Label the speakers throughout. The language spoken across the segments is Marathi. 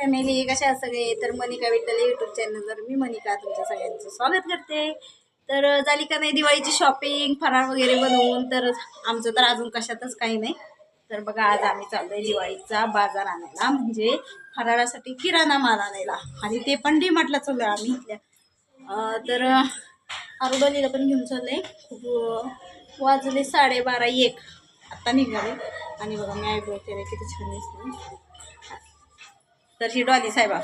Speaker 1: फॅमिली कशा आहात सगळे? तर मनिका विठ्ठल यूट्यूब चॅनलवर मी मनिका तुमच्या सगळ्यांचं स्वागत करते. तर झाली का नाही दिवाळीची शॉपिंग फराळ वगैरे बनवून तर आमचं तर अजून कशातच काही नाही. तर बघा आज आम्ही चाललोय दिवाळीचा बाजार आणायला म्हणजे फराळासाठी किराणा माल आणायला. आणि ते पण डी म्हटलं चाललो आम्ही इथल्या. तर आरोडलीला पण घेऊन चाललंय. खूप वाजले साडेबारा एक. आत्ता निघाले आणि बघा मी आयब्रो केले किती छान दिसते तर ही डॉली साहेबा.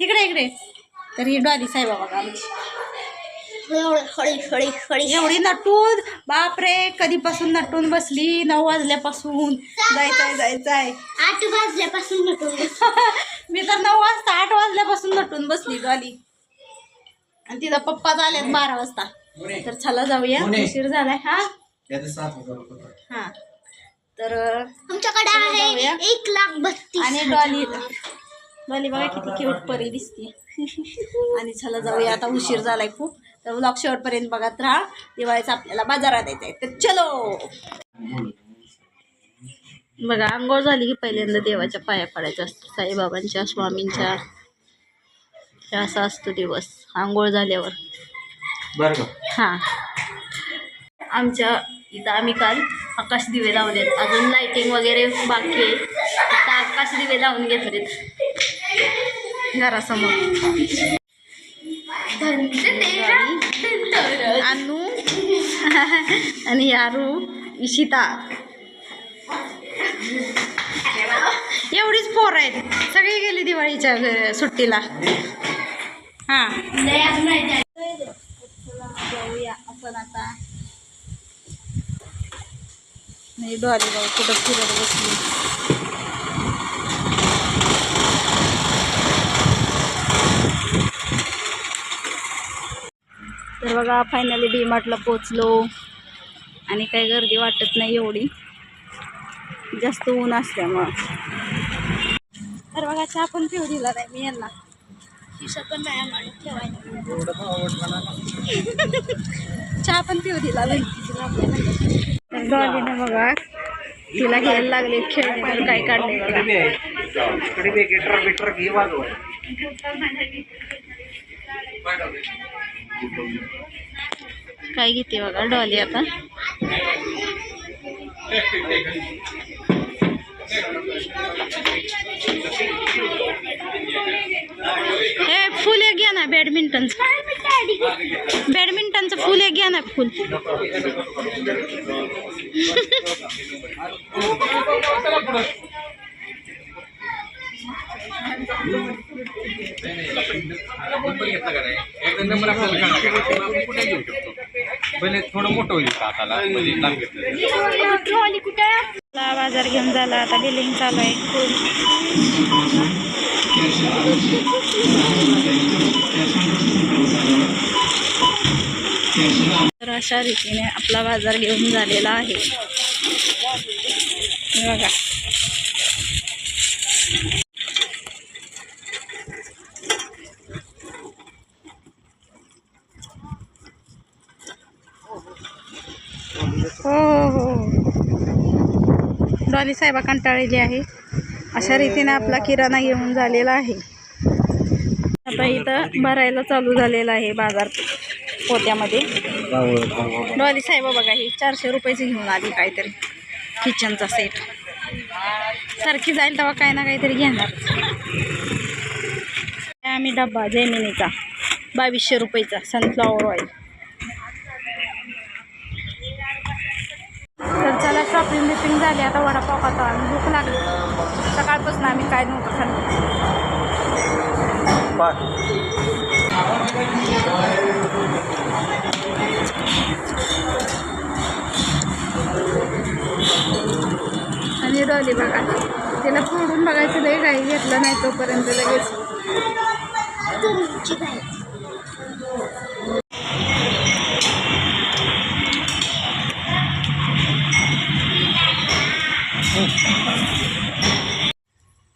Speaker 1: इकडे इकडे. तर ही डॉली साहेबा बघा. आमची एवढी नटून बापरे कधीपासून नटून बसली? नऊ वाजल्यापासून. जायचंय जायचंय.
Speaker 2: आठ वाजल्यापासून नटून
Speaker 1: मी तर नऊ वाजता आठ वाजल्यापासून नटून बसली डॉली. आणि तिचा पप्पा आलेत बारा वाजता. तर चला जाऊया. उशीर झालाय. हा? हा. तर
Speaker 2: आमच्याकडे आहे. एक लाख बत्तीस
Speaker 1: आणि डॉली डॉली बघा किती क्यूट परी दिसते. आणि चला जाऊया आता उशीर झालाय खूप. तर ब्लॉग शेवटपर्यंत बघत राहा दिवाळीचा आपल्याला बाजारात यायचं आहे. तर चलो. बघा आंघोळ झाली की पहिल्यांदा देवाच्या पाया पडायचं असतं. साईबाबांच्या स्वामींच्या. असा असतो दिवस आंघोळ झाल्यावर. हां. आमच्या इथं आम्ही काल आकाश दिवे लावलेत. अजून लाइटिंग वगैरे बाकी आहे. आता आकाश दिवे लावून घेतलेत घरासमोर. अनु आणि यारू इशिता. एवढीच पोर आहेत. सगळी गेली दिवाळीच्या सुट्टीला. हां जाऊया आपण आता नाही डॉली बाबा कुठं फिरत बसली. तर बघा फायनली डी मार्टला पोचलो आणि काही गर्दी वाटत नाही एवढी. जास्त ऊन असल्यामुळं. तर बघा चहा पण पिऊ दिला नाही मी यांना. खिशा पण नाही आम्हाला ठेवायला. चहा पण पिऊ दिला नाही. डॉलीने बघा तिला घ्यायला लागले खेळणे काय काढले काय घेते बघा डॉली आता. हे फुल घ्या ना बॅडमिंटनचं बॅडमिंटनचं फुल एक घ्या ना फुल.
Speaker 3: थोडं मोठं होईल का
Speaker 1: बाजार घेऊन झाला आता बिलिंग चालू आहे. खूप तर अशा रीतीने आपला बाजार घेऊन झालेला आहे. बघा. हो हो हो. डॉली साहेबा कंटाळलेली आहे. अशा रीतीने आपला किराणा घेऊन झालेला आहे. आता इथं भरायला चालू झालेला आहे बाजार. पोत्यामध्ये. डॉली साहेबा बघा ही चारशे रुपयाची घेऊन आली काहीतरी किचनचा सेट सारखी जाईल तेव्हा काही ना काहीतरी घेणार. आम्ही डब्बा जैमिनीचा बावीसशे रुपयेचा सनफ्लॉवर ऑइल तर चला शॉपिंग बिपिंग झाली आता वडापाव खातो आम्ही. भूक लागली. सकाळपासून आम्ही काय नव्हतं खाल्लं. बघा त्याला फोडून बघायचं लय काही घेतलं नाही तोपर्यंत लगेच.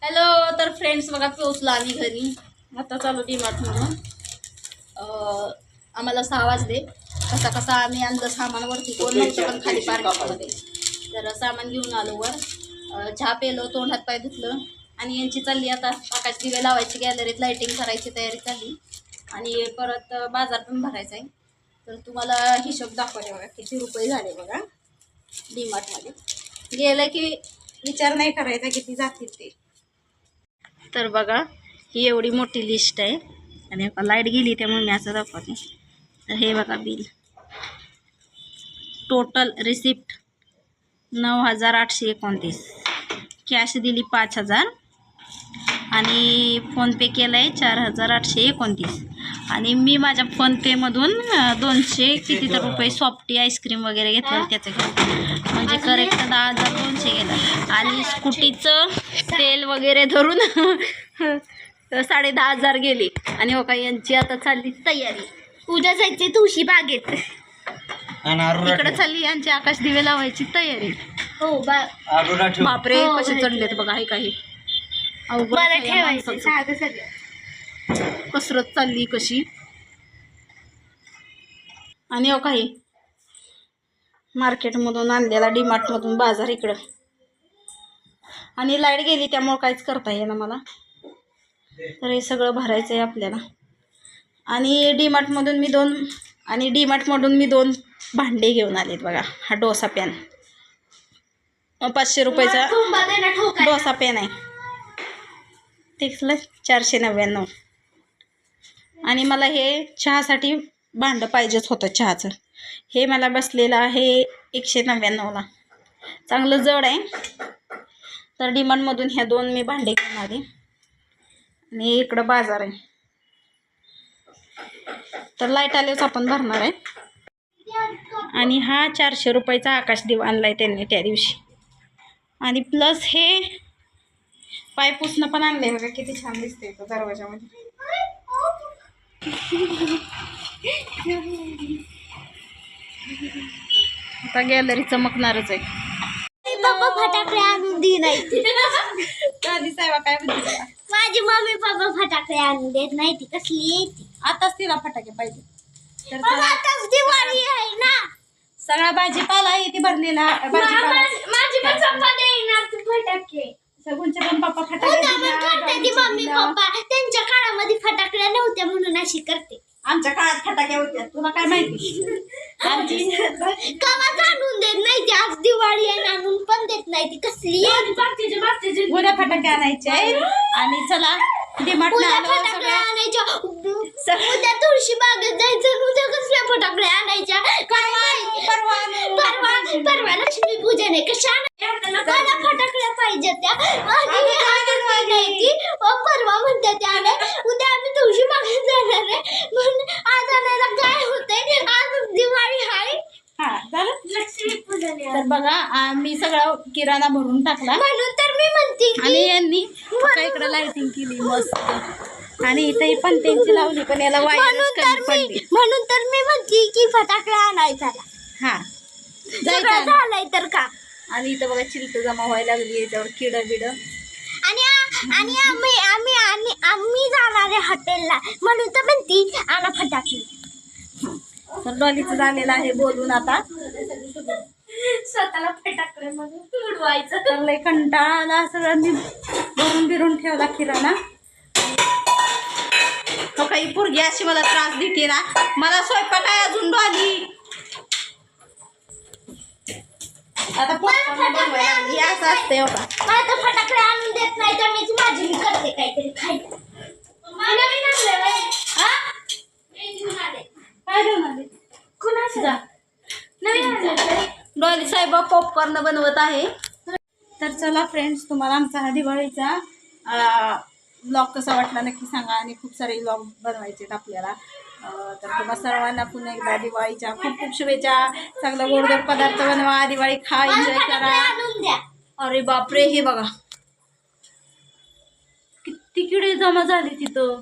Speaker 1: हॅलो तर फ्रेंड्स बघा पोहोचला आम्ही घरी. आता चालू डिमार्ट म्हणून. आम्हाला सहा वाजले. कसा कसा आम्ही आणलं सामान वरती कोण नव्हतं पण खाली पार्किंगमध्ये तर सामान घेऊन आलो वर. झाप येलो तोंडात पाय धुतलं आणि यांची चालली आता आकाश दिवे लावायची गॅलरीत लाईटिंग करायची तयारी चालली. आणि परत बाजार पण भरायचा आहे. तर तुम्हाला हिशोब दाखवले बघा किती रुपये झाले बघा. डीमार्टमध्ये गेलं की विचार नाही करायचा किती जातील ते. तर बघा ही एवढी मोठी लिस्ट आहे. आणि लाइट गेली त्यामुळे मी असं दाखवते. तर हे बघा बिल टोटल रिसिप्ट नऊ हजार आठशे एकोणतीस. कॅश दिली पाच हजार. आणि फोनपे केलं आहे चार हजार आठशे एकोणतीस. आणि मी माझ्या फोनपेमधून दोनशे किती तर रुपये सॉफ्टी आईस्क्रीम वगैरे घेतलं त्याचं म्हणजे करेक्ट दहा हजार दोनशे गेलं. आणि स्कूटीचं तेल वगैरे धरून साडे दहा हजार गेले. आणि हो का यांची आता चालली तयारी.
Speaker 2: उद्या जायचे तुळशी बागेत.
Speaker 1: इकडे चालली यांची आकाश दिवे लावायची तयारी.
Speaker 2: हो बा
Speaker 4: आरुरा ठेव.
Speaker 1: बापरे
Speaker 2: हो,
Speaker 1: कसे
Speaker 2: माहिती.
Speaker 1: चढलेत बघा हे काही. अवघड
Speaker 2: मला
Speaker 1: आहे या
Speaker 2: ठेवायचं
Speaker 1: माणसाचं.
Speaker 2: साधं सगळं.
Speaker 1: कसरत चालली कशी. आणि हो काही. मार्केटमधून आणलेला डीमार्टमधून बाजार इकडं. आणि लाइट गेली त्यामुळं काहीच करता येईना मला. तर हे सगळं भरायचं आहे आपल्याला. आणि डीमार्टमधून मी दोन आणि डीमार्टमधून मी दोन भांडे घेऊन आलेत बघा हा डोसा पॅन. पाचशे रुपयाचा डोसा पेन आहे. तिथलं चारशे नव्याण्णव. आणि मला हे चहासाठी भांडं पाहिजेच होतं चहाचं. हे मला बसलेलं आहे एकशे नव्याण्णवला. चांगलं जड आहे. तर डिमांडमधून ह्या दोन मी भांडे घेऊन आले आणि इकडं बाजार आहे. तर लाइट आल्याच आपण भरणार आहे. आणि हा चारशे रुपयाचा आकाश दिवा आणला आहे त्यांनी त्या दिवशी. आणि प्लस हे पाय पुसणं पण आणलंय बघा किती छान दिसते दरवाजामध्ये. आता गॅलरी चमकणारच आहे.
Speaker 2: फटाकडे आणून दे नाही
Speaker 1: कधी साहेबा काय म्हणते बघा.
Speaker 2: माझी मम्मी पप्पा फटाकडे आणून देत नाही ती कसली येते
Speaker 1: आताच तिला फटाके पाहिजे. तर
Speaker 2: आताच दिवाळी आहे ना.
Speaker 1: सगळा भाजीपाला ती भरलेला. भाजीपाला.
Speaker 2: माझी पण पप्पा देणार तू फटाके
Speaker 1: सगुनचे पण पप्पा फटाके
Speaker 2: मम्मी
Speaker 1: दिला.
Speaker 2: पप्पा. त्यांच्या काळामध्ये फटाकड्या नव्हत्या म्हणून अशी करते.
Speaker 1: आमच्या काळात फटाके होत्या तुला काय माहिती? आमची
Speaker 2: कवाच आणून देत नाही ती. आज दिवाळी आहे आणून पण देत नाही ती. कसली?
Speaker 1: उद्या फटाके आणायचे. आणि चला
Speaker 2: उद्या आणायच्या. उद्या तुळशी बागेत जायचं उद्या कसल्या फटाकड्या आणायच्या? काय माहिती?
Speaker 1: परवा आणू.
Speaker 2: परवा परवा लक्ष्मी पूजन आहे. कशा मला फटाकड्या पाहिजे त्या. आणि आणून नाही ती अ, परवा म्हणते त्या आणाय उद्या आम्ही तुळशी बागेत जाणार आहे. म्हणून आज आणायला काय होतंय? आज दिवाळी आहे
Speaker 1: हा झालं?
Speaker 2: लक्ष्मी पूजन
Speaker 1: तर बघा आम्ही सगळा किराणा भरून टाकला.
Speaker 2: म्हणून तर मी म्हणते की
Speaker 1: आणि यांनी बघा इकडं लाइटिंग केली मस्त. आणि इथे पण त्यांची लावली पण याला
Speaker 2: म्हणून
Speaker 1: वायरच
Speaker 2: तर
Speaker 1: कमी
Speaker 2: मी
Speaker 1: पडली.
Speaker 2: म्हणून तर मी म्हणते की फटाकडा आणायचा.
Speaker 1: हा.
Speaker 2: सगळं
Speaker 1: जायचं
Speaker 2: झालंय तर का?
Speaker 1: आणि इथं बघा चिलट जमा व्हायला लागली याच्यावर किड बिड
Speaker 2: आणि आ- आणि आम्ही आम्ही आणि आम्ही जाणार आहे हॉटेलला. म्हणून तर म्हणती आणा फटाके.
Speaker 1: तर डॉलीचं झालेलं आहे बोलून आता.
Speaker 2: स्वतःला फटाकडे म्हणून उडवायचं.
Speaker 1: तर लय कंटाळा आला सगळ्यांनी भरून बिरून ठेवला किराणा तो काही पोरगी अशी मला त्रास देते ना मला स्वयंपाक आहे अजून डॉली आता लागली. हे असं असते हो का
Speaker 2: मला तर फटाकडे आणून देत नाही तर मीच माझी मी करते काहीतरी खायला. हा? मी आले.
Speaker 1: काय घेऊन आली
Speaker 2: कुणाचं? नवीन.
Speaker 1: डॉली साहेब पॉपकॉर्न बनवत आहे तर चला फ्रेंड्स तुम्हाला आमचा हा दिवाळीचा ब्लॉग कसा वाटला नक्की सांगा आणि खूप सारे ब्लॉग बनवायचे आहेत आपल्याला. तर तुम्हा सर्वांना पुन्हा एकदा दिवाळीच्या खूप खूप शुभेच्छा. चांगला गोडगोड पदार्थ बनवा दिवाळी खा एन्जॉय करा. अरे बापरे हे बघा. किती किडे जमा झाले तिथं.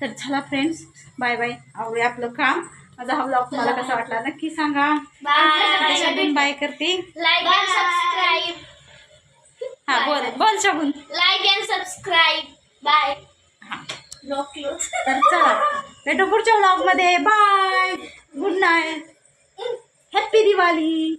Speaker 1: तर चला फ्रेंड्स बाय बाय आवडे आपलं काम. माझा हा ब्लॉग तुम्हाला कसा वाटला? नक्की सांगा.
Speaker 2: बाय
Speaker 1: बाय करते.
Speaker 2: लाईक अँड सबस्क्राईब
Speaker 1: हा बोल बोल Shagun.
Speaker 2: Like and subscribe bye close
Speaker 1: तर चला भेटू पुढच्या ब्लॉगमध्ये. Bye good night happy Diwali